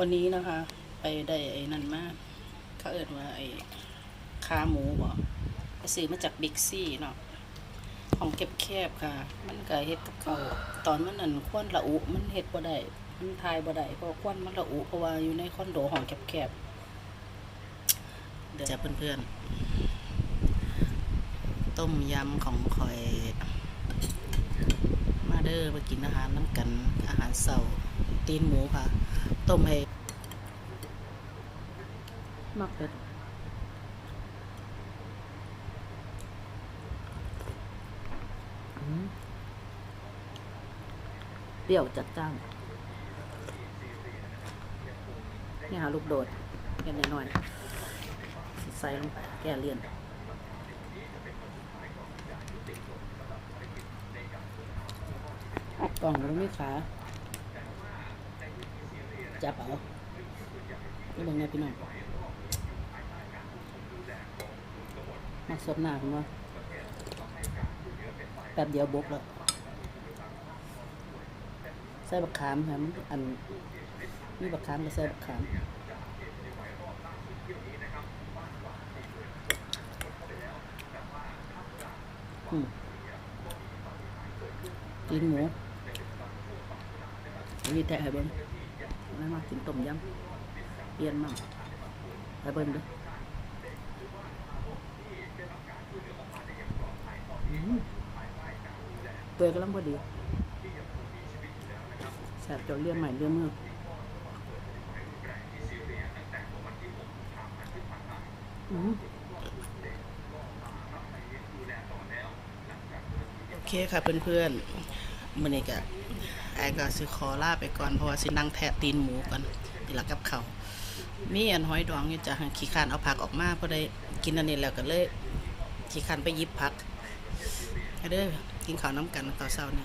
วันนี้นะคะ ไปได้ไอ้นั่นมาเขาเอิดว่าไอ้ขาหมูบ่ไปซื้อมาจากบิ๊กซี่เนาะของแคบๆค่ะ มันก็เฮ็ดกับเขาตอนมันนั่นควนละอุ มันเฮ็ดบ่ได้มันทายบ่ได้เพราะควนมันละอุเพราะว่าอยู่ในคอนโดห้องแคบๆเดี๋ยวจะเพื่อนๆ ต้มยำของคอย มาเด้อมากินอาหารน้ำกันอาหารเสาร์ตีนหมูค่ะ ต้มให้มักเป็ดอืมเปรี้ยวจัดจ้านนี่หาลูกโดดแค่น้อยๆใส่ลงไปแก้เลี่ยนกล่องมันไม่ขา จับเอานี่บางไงพี่น้องมาสดหน้าคุณว่าแป๊บเดียวบกแล้วใส่บักขามค่ะมันอันนี่บักขามก็ใส่บักขามอืมกินหมูมีแทะให้เบิ้ง นั่นมากินต้มยำเปลี่ยนมั่งให้เบิ้งเด้วยเปื่อยกำลังพอดีแสบจนเลี่ยนใหม่เลี่ยนมือโอเคค่ะเพื่อนๆ มื่อนี้ก็ไอ้ก็สิขอลาไปก่อนเพราะว่าสินั่งแทะตีนหมูก่อนทีละกับเขามีอันหอยดองอยู่จะขี้คานเอาผักออกมาเพราะได้กินอันนี้แล้วก็เลยขี้คานไปยิบผักเด้อกินข้าวน้ำกันตอนเช้านี้